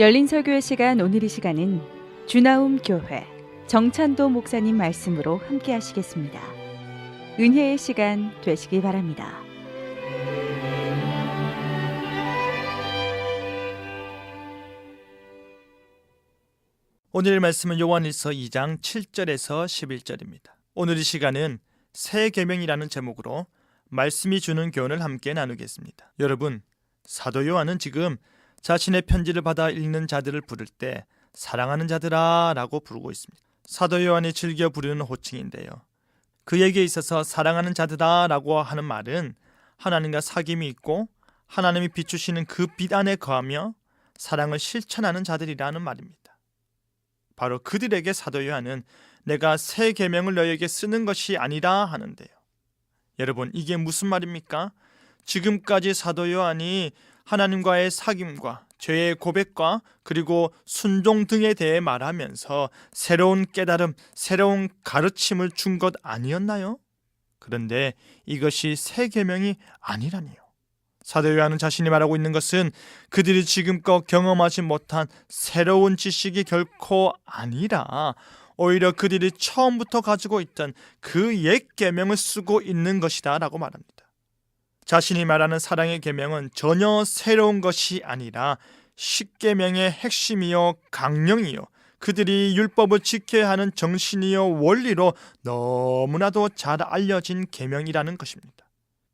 열린 설교의 시간 오늘 이 시간은 주나움 교회 정찬도 목사님 말씀으로 함께 하시겠습니다. 은혜의 시간 되시기 바랍니다. 오늘 말씀은 요한일서 2장 7절에서 11절입니다. 오늘 이 시간은 새 계명이라는 제목으로 말씀이 주는 교훈을 함께 나누겠습니다. 여러분, 사도 요한은 지금 자신의 편지를 받아 읽는 자들을 부를 때 사랑하는 자들아라고 부르고 있습니다. 사도 요한이 즐겨 부르는 호칭인데요. 그에게 있어서 사랑하는 자들아라고 하는 말은 하나님과 사귐이 있고 하나님이 비추시는 그 빛 안에 거하며 사랑을 실천하는 자들이라는 말입니다. 바로 그들에게 사도 요한은 내가 새 계명을 너에게 쓰는 것이 아니라 하는데요. 여러분 이게 무슨 말입니까? 지금까지 사도 요한이 하나님과의 사귐과 죄의 고백과 그리고 순종 등에 대해 말하면서 새로운 깨달음, 새로운 가르침을 준 것 아니었나요? 그런데 이것이 새 계명이 아니라니요. 사도 요한은 자신이 말하고 있는 것은 그들이 지금껏 경험하지 못한 새로운 지식이 결코 아니라 오히려 그들이 처음부터 가지고 있던 그 옛 계명을 쓰고 있는 것이다라고 말합니다. 자신이 말하는 사랑의 계명은 전혀 새로운 것이 아니라 십계명의 핵심이요 강령이요 그들이 율법을 지켜야 하는 정신이요 원리로 너무나도 잘 알려진 계명이라는 것입니다.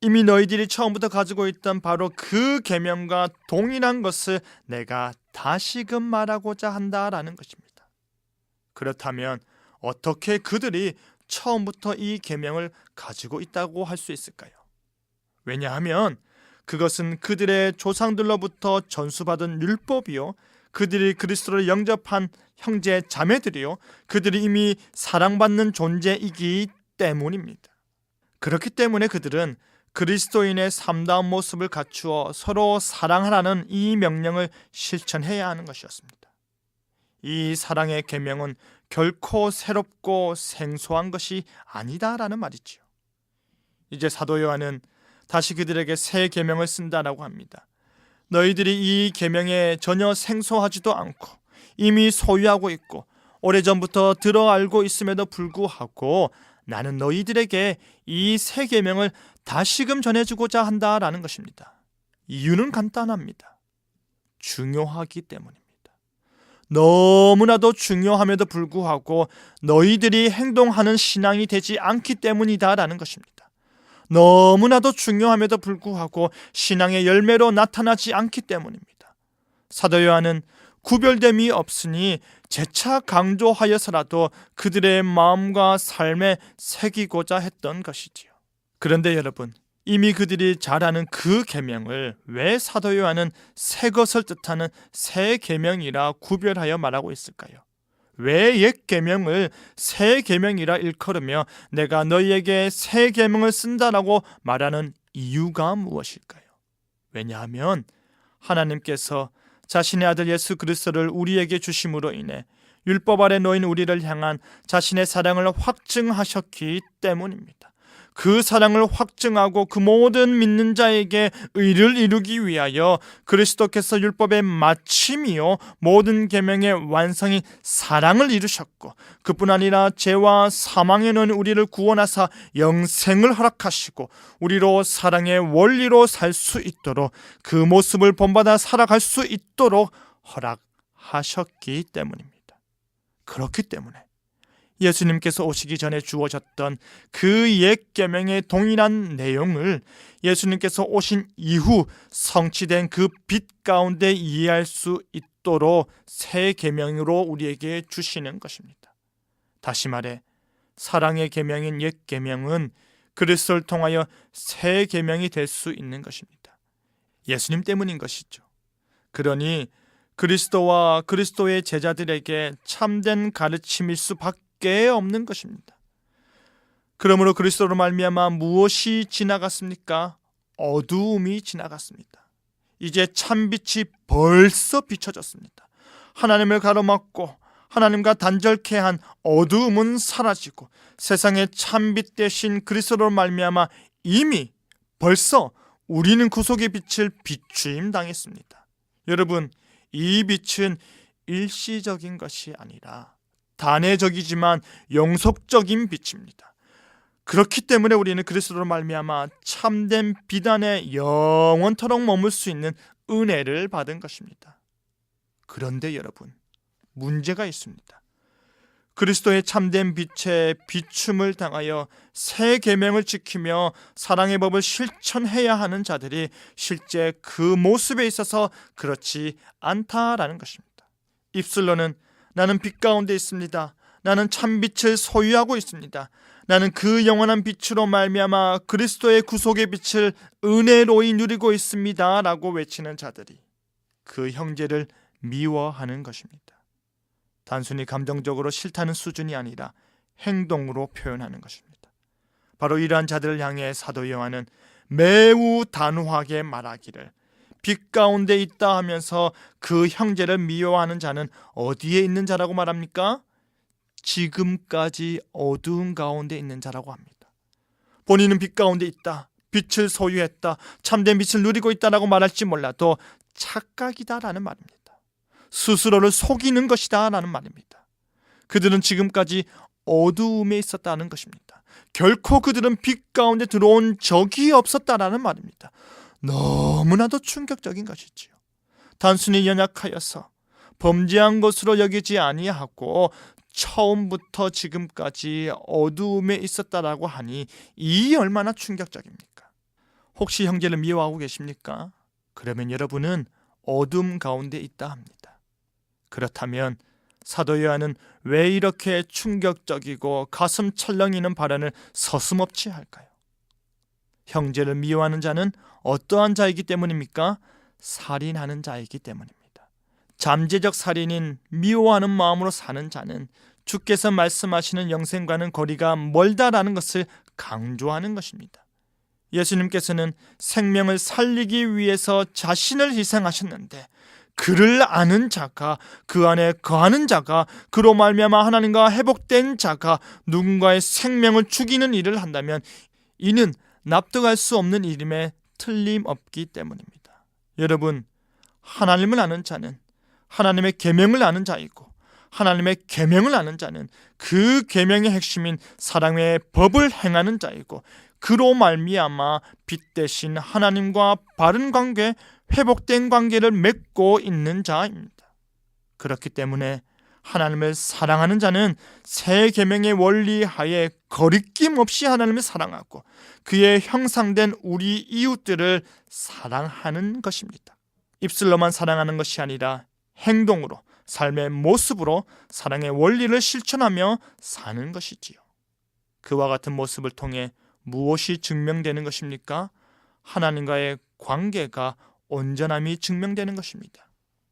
이미 너희들이 처음부터 가지고 있던 바로 그 계명과 동일한 것을 내가 다시금 말하고자 한다라는 것입니다. 그렇다면 어떻게 그들이 처음부터 이 계명을 가지고 있다고 할 수 있을까요? 왜냐하면 그것은 그들의 조상들로부터 전수받은 율법이요 그들이 그리스도를 영접한 형제 자매들이요 그들이 이미 사랑받는 존재이기 때문입니다. 그렇기 때문에 그들은 그리스도인의 삶다운 모습을 갖추어 서로 사랑하라는 이 명령을 실천해야 하는 것이었습니다. 이 사랑의 계명은 결코 새롭고 생소한 것이 아니다라는 말이지요. 이제 사도 요한은 다시 그들에게 새 계명을 쓴다라고 합니다. 너희들이 이 계명에 전혀 생소하지도 않고 이미 소유하고 있고 오래전부터 들어 알고 있음에도 불구하고 나는 너희들에게 이 새 계명을 다시금 전해주고자 한다라는 것입니다. 이유는 간단합니다. 중요하기 때문입니다. 너무나도 중요함에도 불구하고 너희들이 행동하는 신앙이 되지 않기 때문이다라는 것입니다. 너무나도 중요함에도 불구하고 신앙의 열매로 나타나지 않기 때문입니다. 사도 요한은 구별됨이 없으니 재차 강조하여서라도 그들의 마음과 삶에 새기고자 했던 것이지요. 그런데 여러분, 이미 그들이 잘 아는 그 계명을 왜 사도 요한은 새 것을 뜻하는 새 계명이라 구별하여 말하고 있을까요? 왜옛 계명을 새 계명이라 일컬으며 내가 너희에게 새 계명을 쓴다라고 말하는 이유가 무엇일까요? 왜냐하면 하나님께서 자신의 아들 예수 그리스도를 우리에게 주심으로 인해 율법 아래 놓인 우리를 향한 자신의 사랑을 확증하셨기 때문입니다. 그 사랑을 확증하고 그 모든 믿는 자에게 의를 이루기 위하여 그리스도께서 율법의 마침이요 모든 계명의 완성인 사랑을 이루셨고 그뿐 아니라 죄와 사망에 놓인 우리를 구원하사 영생을 허락하시고 우리로 사랑의 원리로 살 수 있도록 그 모습을 본받아 살아갈 수 있도록 허락하셨기 때문입니다. 그렇기 때문에 예수님께서 오시기 전에 주어졌던 그 옛 계명의 동일한 내용을 예수님께서 오신 이후 성취된 그 빛 가운데 이해할 수 있도록 새 계명으로 우리에게 주시는 것입니다. 다시 말해 사랑의 계명인 옛 계명은 그리스도를 통하여 새 계명이 될 수 있는 것입니다. 예수님 때문인 것이죠. 그러니 그리스도와 그리스도의 제자들에게 참된 가르침일 수밖에 게 없는 것입니다. 그러므로 그리스도로 말미암아 무엇이 지나갔습니까? 어두움이 지나갔습니다. 이제 참빛이 벌써 비춰졌습니다. 하나님을 가로막고 하나님과 단절케 한 어두움은 사라지고 세상의 참빛 대신 그리스도로 말미암아 이미 벌써 우리는 구속의 빛을 비추임 당했습니다. 여러분 이 빛은 일시적인 것이 아니라 단회적이지만 영속적인 빛입니다. 그렇기 때문에 우리는 그리스도로 말미암아 참된 비단에 영원토록 머물 수 있는 은혜를 받은 것입니다. 그런데 여러분, 문제가 있습니다. 그리스도의 참된 빛에 비춤을 당하여 새 계명을 지키며 사랑의 법을 실천해야 하는 자들이 실제 그 모습에 있어서 그렇지 않다라는 것입니다. 입술로는 나는 빛 가운데 있습니다. 나는 참 빛을 소유하고 있습니다. 나는 그 영원한 빛으로 말미암아 그리스도의 구속의 빛을 은혜로이 누리고 있습니다라고 외치는 자들이 그 형제를 미워하는 것입니다. 단순히 감정적으로 싫다는 수준이 아니라 행동으로 표현하는 것입니다. 바로 이러한 자들을 향해 사도 요한은 매우 단호하게 말하기를 빛 가운데 있다 하면서 그 형제를 미워하는 자는 어디에 있는 자라고 말합니까? 지금까지 어두운 가운데 있는 자라고 합니다. 본인은 빛 가운데 있다. 빛을 소유했다. 참된 빛을 누리고 있다라고 말할지 몰라도 착각이다라는 말입니다. 스스로를 속이는 것이다라는 말입니다. 그들은 지금까지 어두움에 있었다는 것입니다. 결코 그들은 빛 가운데 들어온 적이 없었다라는 말입니다. 너무나도 충격적인 것이지요. 단순히 연약하여서 범죄한 것으로 여기지 아니하고 처음부터 지금까지 어두움에 있었다라고 하니 이 얼마나 충격적입니까? 혹시 형제를 미워하고 계십니까? 그러면 여러분은 어둠 가운데 있다 합니다. 그렇다면 사도 요한은 왜 이렇게 충격적이고 가슴 철렁이는 발언을 서슴없이 할까요? 형제를 미워하는 자는 어떠한 자이기 때문입니까? 살인하는 자이기 때문입니다. 잠재적 살인인 미워하는 마음으로 사는 자는 주께서 말씀하시는 영생과는 거리가 멀다라는 것을 강조하는 것입니다. 예수님께서는 생명을 살리기 위해서 자신을 희생하셨는데 그를 아는 자가 그 안에 거하는 자가 그로 말미암아 하나님과 회복된 자가 누군가의 생명을 죽이는 일을 한다면 이는 납득할 수 없는 일임에 틀림없기 때문입니다. 여러분, 하나님을 아는 자는 하나님의 계명을 아는 자이고 하나님의 계명을 아는 자는 그 계명의 핵심인 사랑의 법을 행하는 자이고 그로 말미암아 빛 대신 하나님과 바른 관계, 회복된 관계를 맺고 있는 자입니다. 그렇기 때문에 하나님을 사랑하는 자는 새 계명의 원리 하에 거리낌 없이 하나님을 사랑하고 그의 형상된 우리 이웃들을 사랑하는 것입니다. 입술로만 사랑하는 것이 아니라 행동으로 삶의 모습으로 사랑의 원리를 실천하며 사는 것이지요. 그와 같은 모습을 통해 무엇이 증명되는 것입니까? 하나님과의 관계가 온전함이 증명되는 것입니다.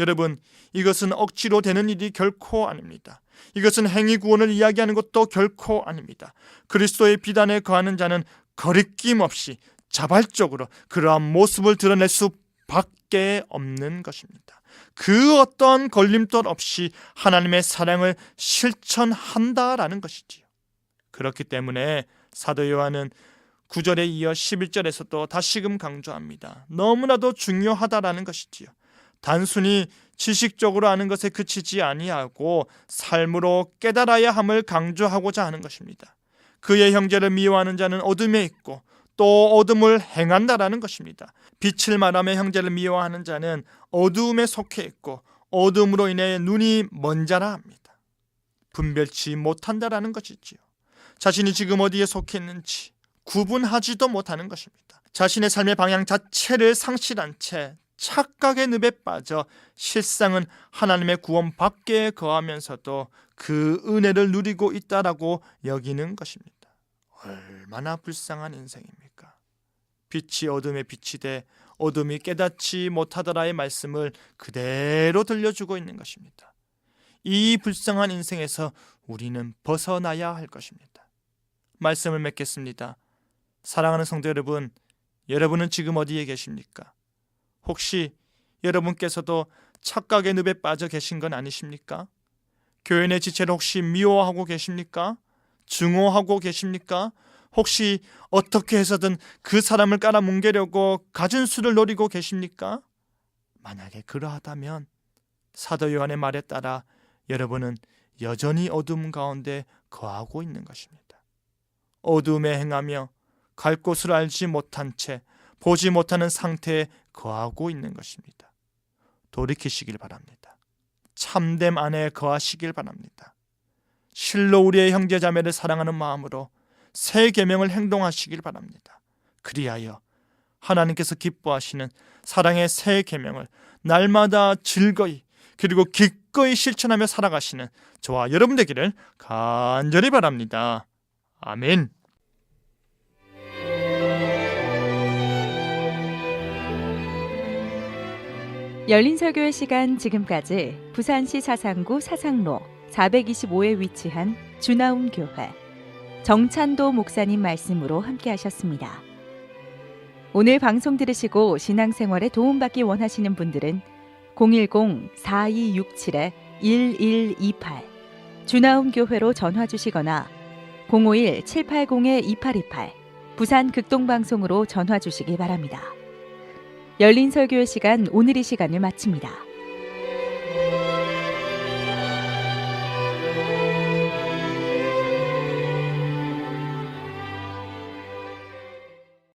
여러분, 이것은 억지로 되는 일이 결코 아닙니다. 이것은 행위 구원을 이야기하는 것도 결코 아닙니다. 그리스도의 비단에 거하는 자는 거리낌 없이 자발적으로 그러한 모습을 드러낼 수밖에 없는 것입니다. 그 어떠한 걸림돌 없이 하나님의 사랑을 실천한다라는 것이지요. 그렇기 때문에 사도 요한은 9절에 이어 11절에서도 다시금 강조합니다. 너무나도 중요하다라는 것이지요. 단순히 지식적으로 아는 것에 그치지 아니하고 삶으로 깨달아야 함을 강조하고자 하는 것입니다. 그의 형제를 미워하는 자는 어둠에 있고 또 어둠을 행한다라는 것입니다. 빛을 말하며 형제를 미워하는 자는 어두움에 속해 있고 어둠으로 인해 눈이 먼 자라 합니다. 분별치 못한다라는 것이지요. 자신이 지금 어디에 속해 있는지 구분하지도 못하는 것입니다. 자신의 삶의 방향 자체를 상실한 채 착각의 늪에 빠져 실상은 하나님의 구원 밖에 거하면서도 그 은혜를 누리고 있다라고 여기는 것입니다. 얼마나 불쌍한 인생입니까? 빛이 어둠에 빛이 돼 어둠이 깨닫지 못하더라의 말씀을 그대로 들려주고 있는 것입니다. 이 불쌍한 인생에서 우리는 벗어나야 할 것입니다. 말씀을 맺겠습니다. 사랑하는 성도 여러분, 여러분은 지금 어디에 계십니까? 혹시 여러분께서도 착각의 늪에 빠져 계신 건 아니십니까? 교회 내 지체를 혹시 미워하고 계십니까? 증오하고 계십니까? 혹시 어떻게 해서든 그 사람을 깔아뭉개려고 가진 수를 노리고 계십니까? 만약에 그러하다면 사도 요한의 말에 따라 여러분은 여전히 어둠 가운데 거하고 있는 것입니다. 어둠에 행하며 갈 곳을 알지 못한 채 보지 못하는 상태에 거하고 있는 것입니다. 돌이키시길 바랍니다. 참됨 안에 거하시길 바랍니다. 실로 우리의 형제 자매를 사랑하는 마음으로 새 계명을 행동하시길 바랍니다. 그리하여 하나님께서 기뻐하시는 사랑의 새 계명을 날마다 즐거이 그리고 기꺼이 실천하며 살아가시는 저와 여러분 되기를 간절히 바랍니다. 아멘. 열린 설교의 시간 지금까지 부산시 사상구 사상로 425에 위치한 주나움 교회 정찬도 목사님 말씀으로 함께 하셨습니다. 오늘 방송 들으시고 신앙생활에 도움받기 원하시는 분들은 010-4267-1128 주나움 교회로 전화 주시거나 051-780-2828 부산 극동방송으로 전화 주시기 바랍니다. 열린 설교의 시간 오늘 이 시간을 마칩니다.